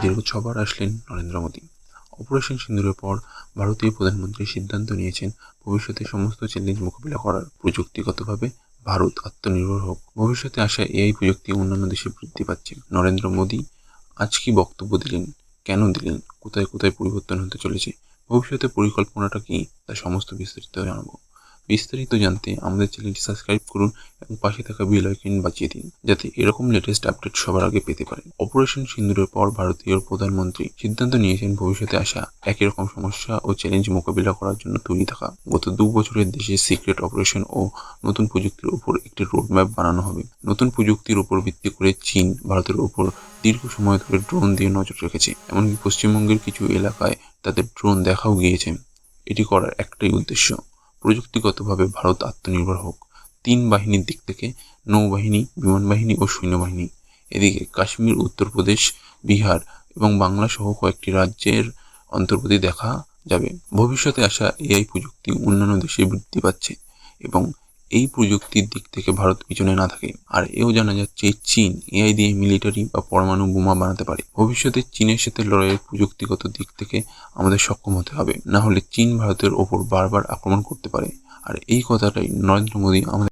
দীর্ঘ ছবার আসলেন নরেন্দ্র মোদী। অপারেশন সিন্দুরের পর ভারতীয় প্রধানমন্ত্রী সিদ্ধান্ত নিয়েছেন ভবিষ্যতে সমস্ত চ্যালেঞ্জ মোকাবিলা করার। প্রযুক্তিগতভাবে ভারত আত্মনির্ভর হোক। ভবিষ্যতে আসা এআই প্রযুক্তি অন্যান্য দেশে বৃদ্ধি পাচ্ছে। নরেন্দ্র মোদী আজ কি বক্তব্য দিলেন? কেন দিলেন? কোথায় কোথায় পরিবর্তন হতে চলেছে? ভবিষ্যতে পরিকল্পনাটা কি? তা সমস্ত বিস্তারিত জানাব। বিস্তারিত জানতে আমাদের চ্যানেলটি সাবস্ক্রাইব করুন এবং পাশে থাকা বেল আইকন বাজিয়ে দিন, যাতে এরকম লেটেস্ট আপডেট সবার আগে পেতে পারেন। অপারেশন সিন্দুরের পর ভারতীয় প্রধানমন্ত্রী সিদ্ধান্ত নিয়েছেন ভবিষ্যতে আসা একই রকম সমস্যা ও চ্যালেঞ্জ মোকাবিলা করার জন্য তৈরি থাকা। গত দু বছরের দেশে সিক্রেট অপারেশন ও নতুন প্রযুক্তির উপর একটি রোডম্যাপ বানানো হবে। নতুন প্রযুক্তির উপর ভিত্তি করে চীন ভারতের উপর দীর্ঘ সময় ধরে ড্রোন দিয়ে নজর রেখেছে। এমনকি পশ্চিমবঙ্গের কিছু এলাকায় তাদের ড্রোন দেখাও গিয়েছে। এটি করার একটাই উদ্দেশ্য। প্রযুক্তিগতভাবে ভারত আত্মনির্ভর হোক। তিন বাহিনীর দিক থেকে নৌবাহিনী বিমান বাহিনী ও সৈন্যবাহিনী। এদিকে কাশ্মীর, উত্তরপ্রদেশ, বিহার এবং বাংলা সহ কয়েকটি রাজ্যের অন্তর্গতি দেখা যাবে। ভবিষ্যতে আসা এআই প্রযুক্তি অন্যান্য দেশে বৃদ্ধি পাচ্ছে এবং এই প্রযুক্তির দিক থেকে ভারত পিছনে না থাকে। আর এও জানা যাচ্ছে, চীন এআই দিয়ে মিলিটারি বা পরমাণু বোমা বানাতে পারে। ভবিষ্যতে চীনের সাথে লড়াইয়ের প্রযুক্তিগত দিক থেকে আমাদের সক্ষম হতে হবে। না হলে চীন ভারতের ওপর বারবার আক্রমণ করতে পারে। আর এই কথাটাই নরেন্দ্র মোদী আমাদের